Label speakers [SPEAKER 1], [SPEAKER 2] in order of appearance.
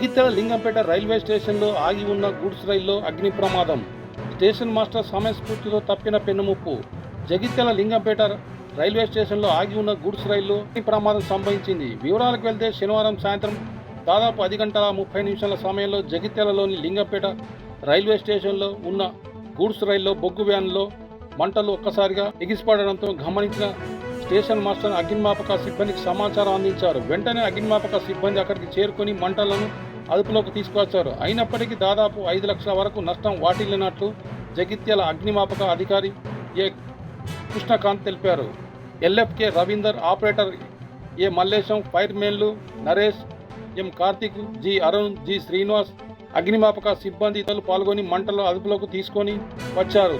[SPEAKER 1] Jagtial Lingampet railway స్టేషన్లో ఆగి ఉన్న గూడ్స్ రైల్లో అగ్ని ప్రమాదం. స్టేషన్ మాస్టర్ సమయస్ఫూర్తితో తప్పిన పెన్నుముప్పు. జగిత్యాల లింగంపేట రైల్వే స్టేషన్లో ఆగి ఉన్న గూడ్స్ రైల్లో అగ్ని ప్రమాదం సంభవించింది. వివరాలకు వెళ్తే శనివారం సాయంత్రం దాదాపు పది గంటల ముప్పై నిమిషాల సమయంలో జగిత్యాలలోని లింగంపేట రైల్వే స్టేషన్లో ఉన్న గూడ్స్ రైల్లో బొగ్గు వ్యాన్లో మంటలు ఒక్కసారిగా ఎగిసిపడడంతో గమనించిన స్టేషన్ మాస్టర్ అగ్నిమాపక సిబ్బందికి సమాచారం అందించారు. వెంటనే అగ్నిమాపక సిబ్బంది అక్కడికి చేరుకొని మంటలను అదుపులోకి తీసుకువచ్చారు. అయినప్పటికీ దాదాపు ఐదు లక్షల వరకు నష్టం వాటిల్లినట్లు జగిత్యాల అగ్నిమాపక అధికారి ఏ కృష్ణకాంత్ తెలిపారు. L F K Ravinder operator A Mallesham ఫైర్మెన్లు Naresh M Karthik G Arun G Srinivas అగ్నిమాపక సిబ్బందితో పాల్గొని మంటలు అదుపులోకి తీసుకొని వచ్చారు.